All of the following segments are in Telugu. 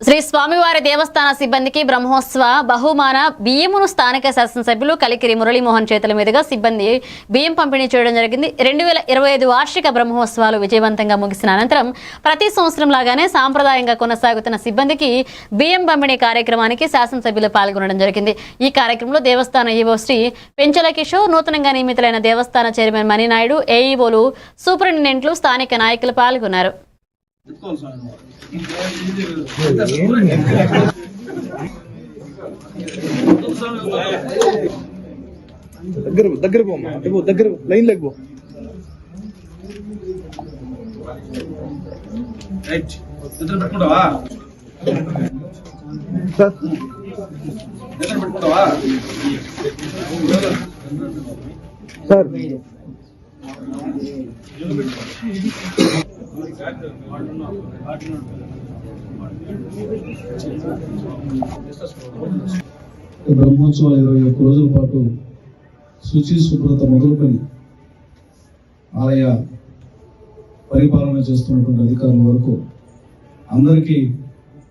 శ్రీ స్వామివారి దేవస్థాన సిబ్బందికి బ్రహ్మోత్సవ బహుమాన బియ్యమును స్థానిక శాసనసభ్యులు కలికిరి మురళీమోహన్ చేతుల మీదుగా సిబ్బంది బియ్యం పంపిణీ చేయడం జరిగింది. రెండు వేల ఇరవై ఐదు వార్షిక బ్రహ్మోత్సవాలు విజయవంతంగా ముగిసిన అనంతరం ప్రతి సంవత్సరం లాగానే సాంప్రదాయంగా కొనసాగుతున్న సిబ్బందికి బియ్యం పంపిణీ కార్యక్రమానికి శాసనసభ్యులు పాల్గొనడం జరిగింది. ఈ కార్యక్రమంలో దేవస్థాన ఈవో శ్రీ పెంచల కిషోర్ నూతనంగా నియమితులైన దేవస్థాన చైర్మన్ మణినాయుడు ఏఈఓలు సూపరింటెండెంట్లు స్థానిక నాయకులు పాల్గొన్నారు. దగ్గర దగ్గర పోమ్మా పో, దగ్గర లైన్ లేకు పో. రైట్ నిద్ర పెట్టుకుంటావా సార్. నిద్ర పెట్టుకుంటావా సార్ బ్రహ్మోత్సవాలు ఇరవై ఒక్క రోజుల పాటు శుచి శుభ్రత మొదలుకొని ఆలయ పరిపాలన చేస్తున్నటువంటి అధికారుల వరకు అందరికీ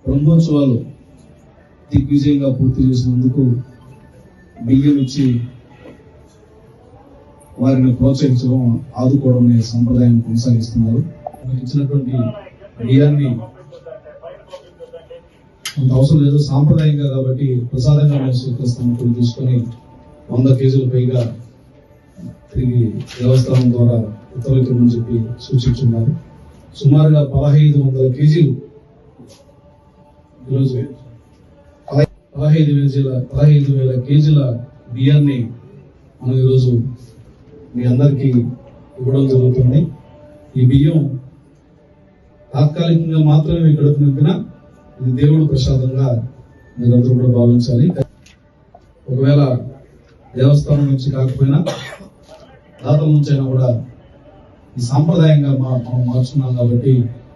బ్రహ్మోత్సవాలు దిగ్విజయంగా పూర్తి చేసినందుకు బియ్యం ఇచ్చి వారిని ప్రోత్సహించడం ఆదుకోవడం అనే సంప్రదాయం కొనసాగిస్తున్నారు. ఇచ్చినటువంటి బియ్యాన్ని అంత అవసరం లేదు. సాంప్రదాయంగా కాబట్టి ప్రసాదంగా మేము స్వీకరిస్తాము ఇప్పుడు తీసుకొని వంద కేజీలు పైగా తిరిగి దేవస్థానం ద్వారా ఉత్తర్వులు చెప్పి సూచించున్నారు. సుమారుగా పదహైదు వందల కేజీలు ఈరోజు పదహైదు వేల పదహైదు వేల కేజీల బియ్యాన్ని మనం ఈరోజు మీ అందరికీ ఇవ్వడం జరుగుతుంది. ఈ బియ్యం తాత్కాలికంగా మాత్రమే మీ కడుపు ఇది దేవుడు ప్రసాదంగా మీరందరూ కూడా భావించాలి. ఒకవేళ దేవస్థానం నుంచి కాకపోయినా దాతల నుంచి అయినా కూడా ఈ సాంప్రదాయంగా మా- మనం కాబట్టి